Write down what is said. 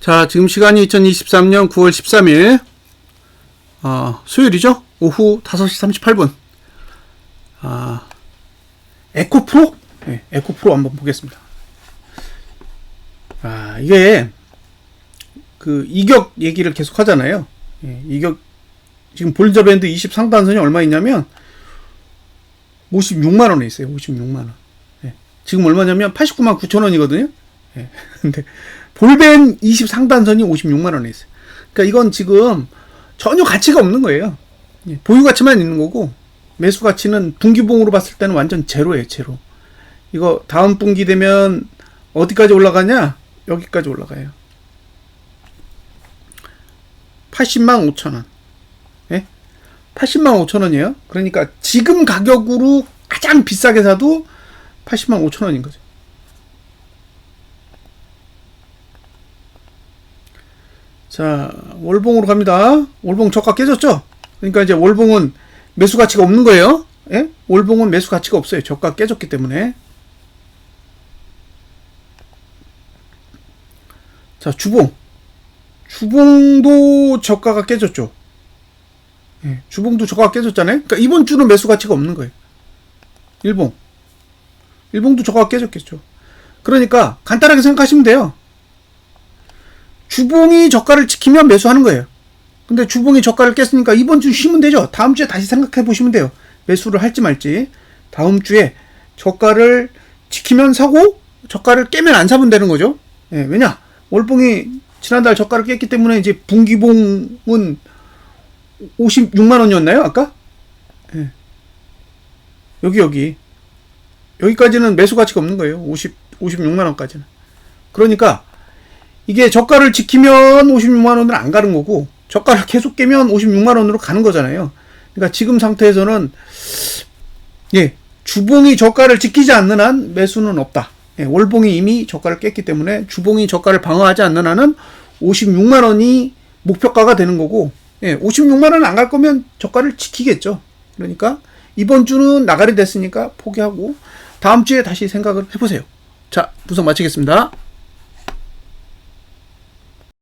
자, 지금 시간이 2023년 9월 13일, 어, 수요일이죠? 오후 5시 38분. 아, 에코 프로? 네, 에코 프로 한번 보겠습니다. 아, 이게, 그, 이격 얘기를 계속 하잖아요. 예, 이격, 지금 볼저밴드 20 상단선이 얼마 있냐면, 56만원에 있어요. 56만원. 예, 지금 얼마냐면 89만 9천원이거든요. 예, 근데, 볼벤 20 상단선이 56만 원에 있어요. 그러니까 이건 지금 전혀 가치가 없는 거예요. 예, 보유 가치만 있는 거고 매수 가치는 분기봉으로 봤을 때는 완전 제로예요, 제로. 이거 다음 분기 되면 어디까지 올라가냐? 여기까지 올라가요. 80만 5천 원. 예? 80만 5천 원이에요. 그러니까 지금 가격으로 가장 비싸게 사도 80만 5천 원인 거죠. 자, 월봉으로 갑니다. 월봉 저가 깨졌죠? 그러니까 이제 월봉은 매수 가치가 없는 거예요. 예? 월봉은 매수 가치가 없어요. 저가 깨졌기 때문에. 자, 주봉. 주봉도 저가가 깨졌죠. 예, 주봉도 저가가 깨졌잖아요. 그러니까 이번 주는 매수 가치가 없는 거예요. 일봉. 일봉도 저가가 깨졌겠죠. 그러니까 간단하게 생각하시면 돼요. 주봉이 저가를 지키면 매수하는 거예요. 근데 주봉이 저가를 깼으니까 이번 주 쉬면 되죠. 다음 주에 다시 생각해 보시면 돼요. 매수를 할지 말지. 다음 주에 저가를 지키면 사고 저가를 깨면 안 사면 되는 거죠. 예, 왜냐? 월봉이 지난달 저가를 깼기 때문에 이제 분기봉은 56만 원이었나요? 아까? 예. 여기 여기 여기까지는 매수 가치가 없는 거예요. 50 56만 원까지는. 그러니까 이게 저가를 지키면 56만 원을 안 가는 거고 저가를 계속 깨면 56만 원으로 가는 거잖아요. 그러니까 지금 상태에서는 예 주봉이 저가를 지키지 않는 한 매수는 없다. 예, 월봉이 이미 저가를 깼기 때문에 주봉이 저가를 방어하지 않는 한은 56만 원이 목표가가 되는 거고 예, 56만 원은 안갈 거면 저가를 지키겠죠. 그러니까 이번 주는 나가리 됐으니까 포기하고 다음 주에 다시 생각을 해보세요. 자, 분석 마치겠습니다.